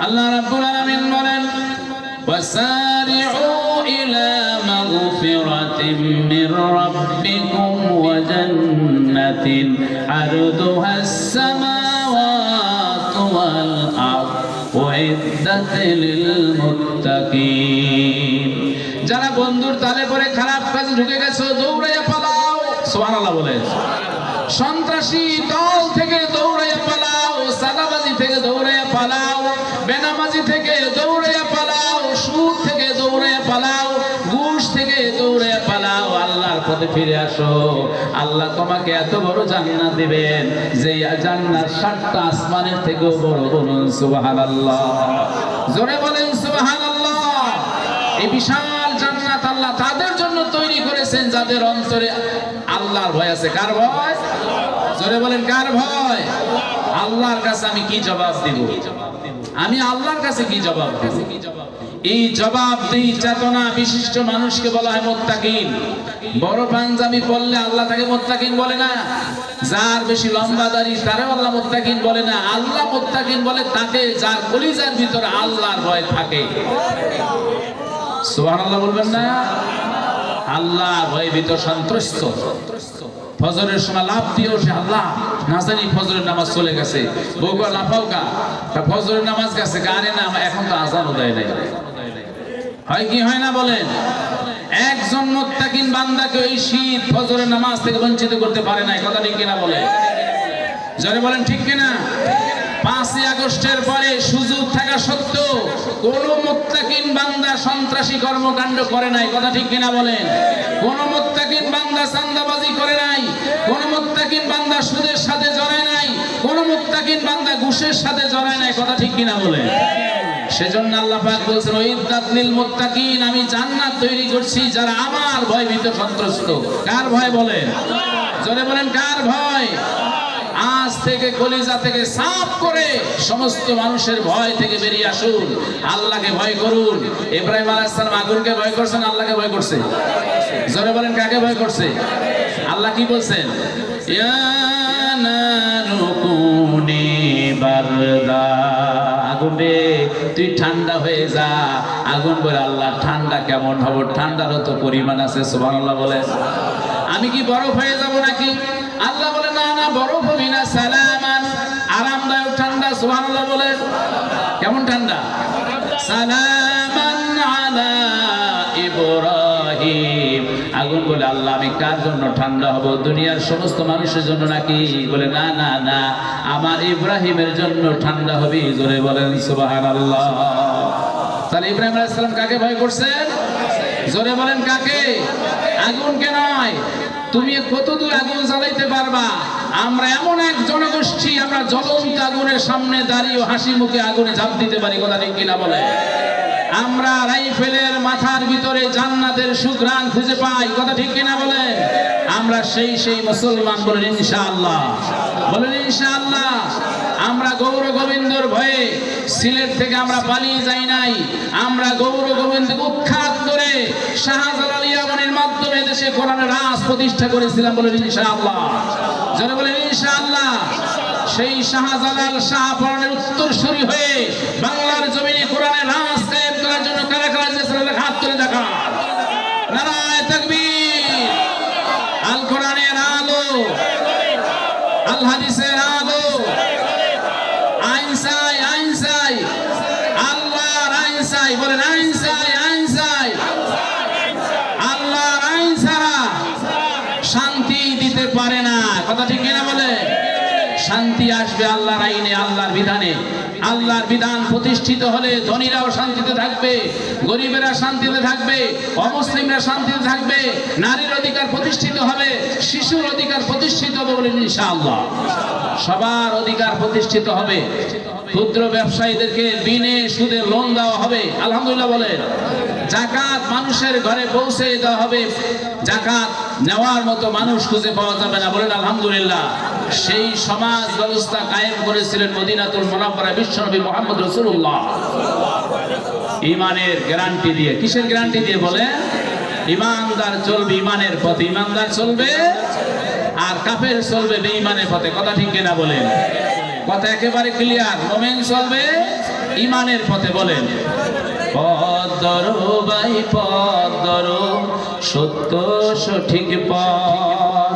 আল্লাহ রাব্বুল আলামিন বলেন وسارعوا إلى مغفرة من ربكم وجنة عرضها السماوات والأرض أعدت للمتقين যারা বন্ধুর তালে পরে খারাপ কাজে ঢুকে গেছো দৌড়াইয়া পালাও সুবহানাল্লাহ বলে সন্ত্রাসী দল থেকে দৌড়াইয়া পালাও সাদাবাজি থেকে দৌড়াইয়া পালাও বেনামাজি থেকে দৌড়াইয়া পালাও সুদ থেকে দৌড়াইয়া পালাও, ঘুষ থেকে দৌড়াইয়া পালাও, আল্লাহর পথে ফিরে আসো। আল্লাহ তোমাকে এত বড় জান্নাত দিবেন যে জান্নাত সাতটা আসমানের থেকেও বড় বলুন, সুবহানাল্লাহ। জোরে বলেন, সুবহানাল্লাহ। এই বিশাল জান্নাত আল্লাহ তাদের জন্য তৈরি করেছেন, যাদের অন্তরে আল্লাহর ভয় আছে। কার ভয়? জোরে বলেন, কার ভয়? আল্লাহর কাছে আমি কি জবাব দিব? আমি আল্লাহর কাছে কি জবাব এই জবাব দিই চেতনা বিশিষ্ট মানুষকে বলা হয় মোত্তাকিন। বড় পাঞ্জাবি পড়লে আল্লাহ তাকে মোত্তাকিন বলে না। যার বেশি লম্বা দাড়ি তারে আল্লাহ মোত্তাকিন বলে না। আল্লাহ মোত্তাকিন বলে তাকে যার কলিজার ভিতরে আল্লাহর ভয় থাকে। সুবহানাল্লাহ বলবেন না? আল্লাহ ভয়ে ভিতর সন্ত্রস্ত ফজরের সময় লাভ দিয়েও সে আল্লাহ, না জানি ফজরের নামাজ চলে গেছে। বউকা লাফাও কা ফজরের নামাজ গেছে গানে না এখন তো আজানও দেয় নাই। হয় কি, হয় না বলেন? একজন মোত্তাকিন বান্দাকে ওই শীত ফজরের নামাজ থেকে বঞ্চিত করতে পারে না কথা ঠিক কিনা বলে জোরে বলেন, ঠিক কিনা? পাঁচই আগস্টের পরে সুযোগ থাকা সত্ত্বেও কোন মুত্তাকিন বান্দা সন্ত্রাসী কর্মকাণ্ড করে নাই। কথা ঠিক কিনা বলেন? কোন মুত্তাকিন বান্দা চান্দাবাজি করে নাই। কোন মুত্তাকিন বান্দা সুদের সাথে জড়ায় নাই বান্দা সাথে জড়ায় নাই, কথা ঠিক কিনা বলেন সেজন্য আল্লাহ পাক বলছেন ওইদাত লিল মুত্তাকিন, আমি জান্নাত তৈরি করছি যারা আমার ভয় ভীত সন্ত্রস্ত কার ভয় বলেন? জোরে বলেন, কার ভয়? আজ থেকে, কলিজা থেকে সাফ করে সমস্ত মানুষের ভয় থেকে বেরিয়ে আসুন। আল্লাহকে ভয় করুন। ইব্রাহিম আলাইহিস সালাম আগুনকে ভয় করছেন, আল্লাহকে ভয় করছে। জোরে বলেন, কাকে ভয় করছে? আল্লাহ কি বলছেন? ইয়া বারদা তুই ঠান্ডা হয়ে যা। আগুন বলে, আল্লাহ, ঠান্ডা কেমন হব? ঠান্ডারও তো পরিমাণ আছে, সুবহানাল্লাহ বলে আমি কি বরফ হয়ে যাব নাকি? আল্লাহ বলে, না না, বরফ হবি না, সালামান। আরামদায়ক ঠান্ডা, সুবহানাল্লাহ বলে কেমন ঠান্ডা? সালামান আলা ইব্রাহিম। আগুন বলে, আল্লাহ, আমি কার জন্য ঠান্ডা হব? দুনিয়ার সমস্ত মানুষের জন্য নাকি? বলে, না না না, আমার ইব্রাহিমের জন্য ঠান্ডা হবে। জোরে বলেন, সুবহানাল্লাহ। তাহলে ইব্রাহিম আলাইহিস সালাম কাকে ভয় করছেন? জোরে বলেন, কাকে? আগুনকে নয়। তুমি কত দূর আগুন জ্বালাইতে পারবা? আমরা এমন এক জনগোষ্ঠী, আমরা জ্বলন্ত আগুনের সামনে দাঁড়িয়ে হাসি মুখে আগুনে ঝাঁপ দিতে পারি, কথা ঠিক কিনা বলে আমরা রাইফেলের মাথার ভিতরে জান্নাতের সুঘ্রাণ খুঁজে পাই। কথা ঠিক কিনা বলে আমরা সেই সেই মুসলমান বলেন, ইনশাআল্লাহ। বলেন, ইনশাআল্লাহ। আমরা গৌর গোবিন্দর ভয়ে সিলেট থেকে আমরা পালিয়ে যাই নাই। আমরা গৌর গোবিন্দকে উৎখাত করে শাহজালাল ইয়ামানের মাধ্যমে দেশে কোরআনের রাজ প্রতিষ্ঠা করেছিলাম বলেন, ইনশাআল্লাহ। যারা বলেন, ইনশাআল্লাহ। সেই শাহজালাল শাহ শাহপরণের উত্তরসূরি হয়ে বাংলার কথা ঠিক কিনা বলে? শান্তি আসবে আল্লাহর আইনে, আল্লাহর বিধানে। আল্লাহর বিধান প্রতিষ্ঠিত হলে ধনীরাও শান্তিতে থাকবে, গরিবেরা শান্তিতে থাকবে, অমুসলিমরা শান্তিতে থাকবে, নারীর অধিকার প্রতিষ্ঠিত হবে, শিশুর অধিকার প্রতিষ্ঠিত হবে বলে ইনশাআল্লাহ। সবার অধিকার প্রতিষ্ঠিত হবে। ক্ষুদ্র ব্যবসায়ীদেরকে বিনে সুদে লোন দেওয়া হবে। আলহামদুলিল্লাহ বলে জাকাত মানুষের ঘরে পৌঁছে দেওয়া হবে। জাকাত নেওয়ার মতো মানুষ খুঁজে পাওয়া যাবে না। বলেন আলহামদুলিল্লাহ। সেই সমাজ ব্যবস্থা কায়েম করেছিলেন মদিনাতুল মোনাব্বরা বিশ্বনবী মোহাম্মদ রসুল্লাহ ইমানের গ্যারান্টি দিয়ে। কিসের গ্যারান্টি দিয়ে বলে ইমানদার চলবে ইমানের পথে। ইমানদার চলবে আর কাফের চলবে বেঈমানের পথে। কথা ঠিক কিনা বলেন? কথা একেবারে ক্লিয়ার মোমেন চলবে ইমানের পথে, বলেন। পদ্মর বাই পদ্মর সত্য সঠিক পথ।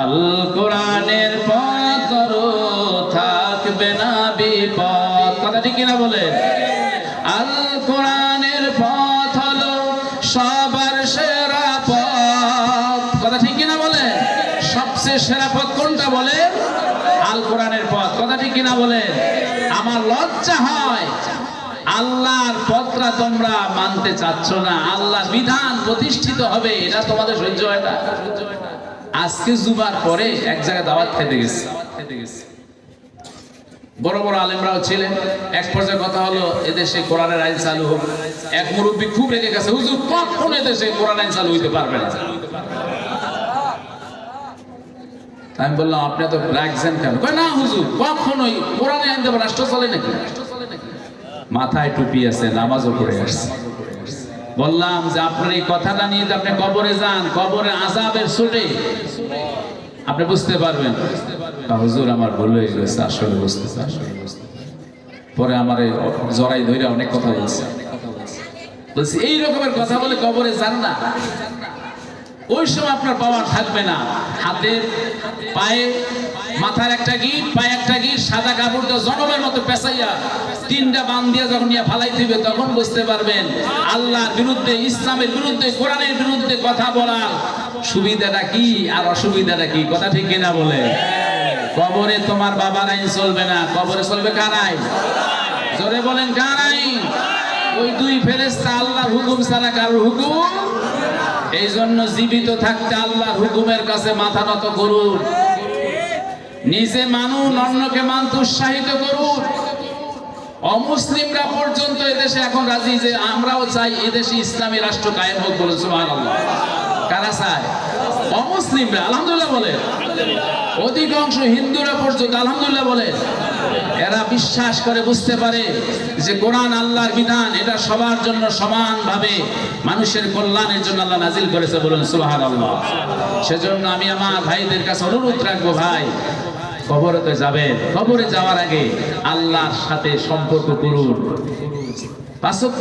আল কোরআনের পদ্মর থাকবে না বিপদ। কথা ঠিক কিনা বলেন? আল্লাহর পথটা তোমরা মানতে চাচ্ছ না। আল্লাহর বিধান প্রতিষ্ঠিত হবে, এটা তোমাদের সহ্য হয় না। আজকে জুবার পরে এক জায়গায় দাওয়াত খেতে গেছে। বড় বড় আলেমরাও ছিলেন। এক পর্যায়ে কথা হলো, এদেশে কোরআনের আইন চালু হোক। এক মুরব্বী খুব রেগে গেছে, হুজুর, কখন এদেশে কোরআন আইন চালু হইতে পারবে না? আমি বললাম, আপনি তো রাখছেন কেন? না হুজুর, কখনোই। কোরআনে আইন দেবো রাষ্ট্র চলে নাকি? মাথায় টুপি আছে, নামাজও পড়ে আসছে। বললাম যে আপনার এই কথাটা নিয়ে যে আপনি কবরে যান, কবরে আজাবের ছুটে। আপনি বুঝতে পারবেন। হুজুর, আমার ভুল হয়ে গেছে, আসলে বুঝতে পরে আমার এই জড়াই ধরে অনেক কথা বলছে। বলছি, এই রকমের কথা বলে কবরে যান না। ওই সময় আপনার পাওয়ার থাকবে না। হাতে পায়ে মাথার একটা গিট, পায়ে একটা গিট, সাদা কাপড়টা জনমের মতো পেঁচাইয়া তিনটা বান দিয়ে যখন নিয়ে ফালাই দিবে, তখন বুঝতে পারবেন আল্লাহর বিরুদ্ধে, ইসলামের বিরুদ্ধে, কোরআনের বিরুদ্ধে কথা বলার সুবিধাটা কি আর অসুবিধাটা কি? কথা ঠিক কিনা বলে? কবরে তোমার বাবার আইন চলবে না। কবরে চলবে কার আইন? জোরে বলেন, কার আইন? ওই দুই ফেরেস্তা আল্লাহর হুকুম ছাড়া কারোর হুকুম? এই জন্য জীবিত থাকতে আল্লাহর হুকুমের কাছে মাথা নত করুন। নিজে মানুন অন্যকে মানতে উৎসাহিত করুন। অমুসলিমরা পর্যন্ত এদেশে এখন রাজি যে আমরাও চাই এদেশে ইসলামী রাষ্ট্র কায়েম হোক বলে কারা চায়? অমুসলিমরা, আলহামদুলিল্লাহ বলে। অধিকাংশ হিন্দুরা পর্যন্ত আলহামদুলিল্লাহ বলে। এরা বিশ্বাস করে বুঝতে পারে যে কোরআন আল্লাহর বিধান, এটা সবার জন্য সমানভাবে মানুষের কল্যাণের জন্য আল্লাহ নাজিল করেছে বলুন সুবাহান আল্লাহ সেজন্য আমি আমার ভাইদের কাছে অনুরোধ রাখব ভাই কবরতে যাবেন। কবরে যাওয়ার আগে আল্লাহর সাথে সম্পর্ক করুন।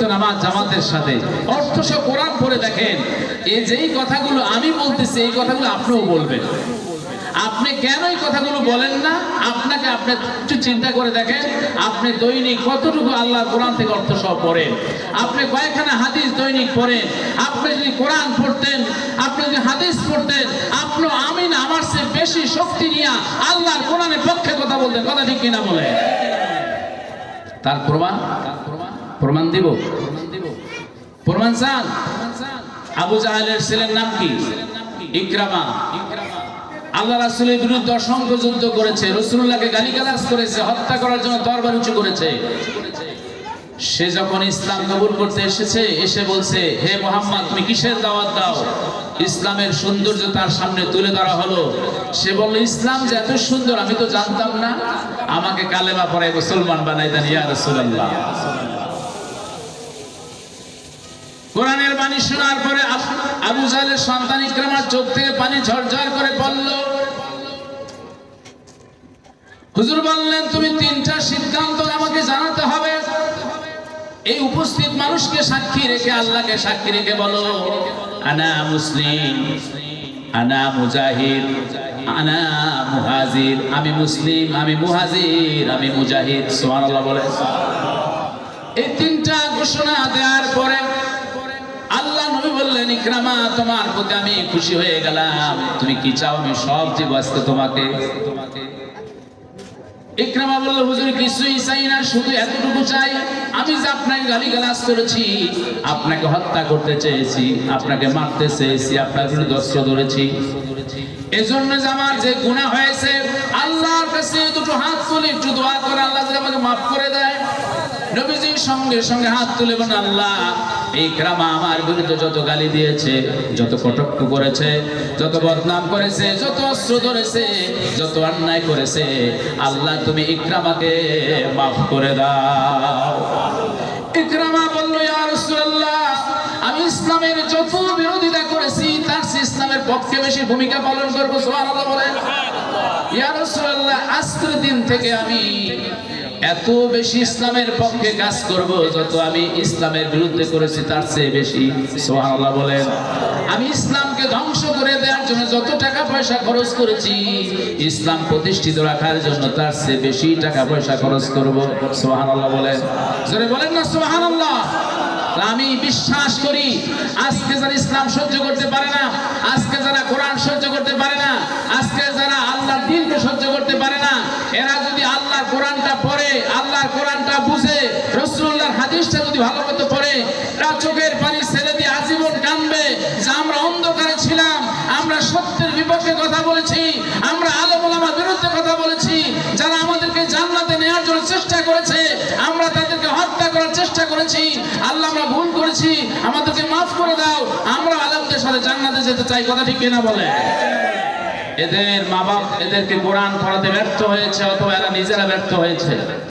নামাজ জামাতের সাথে। অর্থ কোরআন দেখেন। যেই কথাগুলো আমি বলতেছি, এই কথাগুলো আপনিও বলবেন। আপনি কেন এই কথাগুলো বলেন না? আপনাকে আপনি একটু চিন্তা করে দেখেন, আপনি দৈনিক কতটুকু আল্লাহ কোরআন থেকে অর্থ সহ পড়েন? আপনি কয়েকখানা হাদিস দৈনিক পড়েন। আপনি যদি কোরআন পড়তেন, আপনি যদি হাদিস পড়তেন, আপনি আমি না আমার চেয়ে বেশি শক্তি নিয়ে আল্লাহর কোরআনের পক্ষে কথা বলতেন কথা ঠিক কিনা বলে? তার প্রমাণ? প্রমাণ দিব? প্রমাণ চান? আবু জাহালের ছেলের নাম কি? ইকরামা। আল্লাহ রাসুলের বিরুদ্ধে অসংখ্য যুদ্ধ করেছে রসুল্লাহকে গালিগালাজ করেছে, হত্যা করার জন্য দরবার উঁচু করেছে। সে যখন ইসলাম কবুল করতে এসেছে, এসে বলছে, হে মোহাম্মদ, তুমি কিসের দাওয়াত দাও? ইসলামের সৌন্দর্য তার সামনে তুলে ধরা হলো। সে বলল, ইসলাম যে এত সুন্দর, আমি তো জানতাম না। আমাকে কালেমা পড়াই মুসলমান বানাই দেন ইয়া রসুল্লাহ কোরআনের বাণী শোনার পরে আবু জাহেলের সন্তান ইকরামার চোখ থেকে পানি ঝরঝর করে পড়ল হুজুর বললেন, তুমি তিনটা সিদ্ধান্ত আমাকে জানাতে হবে। এই উপস্থিত মানুষকে সাক্ষী রেখে, আল্লাহকে সাক্ষী রেখে বলো, আনা মুসলিম, আনা মুজাহিদ, আনা মুহাজির, আমি মুসলিম, আমি মুহাজির, আমি মুজাহিদ। সুবহানাল্লাহ বলে। এই তিনটা ঘোষণা দেওয়ার পরে আল্লাহ নবী বললেন, ইকরামা, তোমার প্রতি আমি খুশি হয়ে গেলাম। তুমি কি চাও আমি সব দিব আজকে তোমাকে ইকরামা বলল, হুজুর, কিছুই চাই না, শুধু এতটুকু চাই। আমি যে আপনাকে গালি গালিগালাজ করেছি, আপনাকে হত্যা করতে চেয়েছি, আপনাকে মারতে চেয়েছি, আপনার বিরুদ্ধে অস্ত্র ধরেছি। এজন্য যে আমার যে গুণা হয়েছে, আল্লাহর কাছে দুটো হাত তুলে, একটু দোয়া করে, আল্লাহ আমাকে মাফ করে দেয়। নবীজির সঙ্গে সঙ্গে হাত তুলে বলেন, আল্লাহ, এই আমার বিরুদ্ধে যত গালি দিয়েছে, যত কটক্ষ করেছে, যত বদনাম করেছে, যত অস্ত্র ধরেছে, যত অন্যায় করেছে, আল্লাহ, তুমি ইকরামাকে মাফ করে দাও। ইকরামা বলল, ইয়া রাসূলুল্লাহ, আমি ইসলামের যত বিরোধিতা করেছি, তার ইসলামের পক্ষে বেশি ভূমিকা পালন করব, সুবহানাল্লাহ বলেন। ইয়া রাসূলুল্লাহ, আজকের দিন থেকে আমি এত বেশি ইসলামের পক্ষে কাজ করব যত আমি ইসলামের বিরুদ্ধে করেছি, তার চেয়ে বেশি সোহানাল্লাহ বলেন। আমি ইসলামকে ধ্বংস করে দেওয়ার জন্য যত টাকা পয়সা খরচ করেছি, ইসলাম প্রতিষ্ঠিত রাখার জন্য তার চেয়ে বেশি টাকা পয়সা খরচ করব সোহানাল্লাহ বলেন। জোরে বলেন না সোহানাল্লাহ আমি বিশ্বাস করি, আজকে যারা ইসলাম সহ্য করতে পারে না, আজকে যারা কোরআন সহ্য করতে পারে না, আজকে যারা আল্লাহ দিনকে সহ্য করতে পারে না, এরা যদি আল্লাহর কোরআনটা পড়ে আল্লাহর কোরআনটা বুঝে রসুল্লাহর হাদিসটা যদি ভালো মতো পড়ে চোখের পানি ছেড়ে দিয়ে আজীবন কানবে যে আমরা অন্ধকারে ছিলাম, আমরা সত্যের বিপক্ষে কথা বলেছি, আমরা আলমুলামার বিরুদ্ধে কথা বলেছি, যারা আমাদেরকে জান্নাতে নেওয়ার জন্য চেষ্টা করেছে, আমরা তাদেরকে হত্যা করার চেষ্টা করেছি। আল্লাহ, আমরা ভুল করেছি, আমাদেরকে মাফ করে দাও, আমরা আলমদের সাথে জান্নাতে যেতে চাই, কথা ঠিক কিনা বলে? এদের মা বাপ এদেরকে কোরআন পড়াতে ব্যর্থ হয়েছে অথবা এরা নিজেরা ব্যর্থ হয়েছে।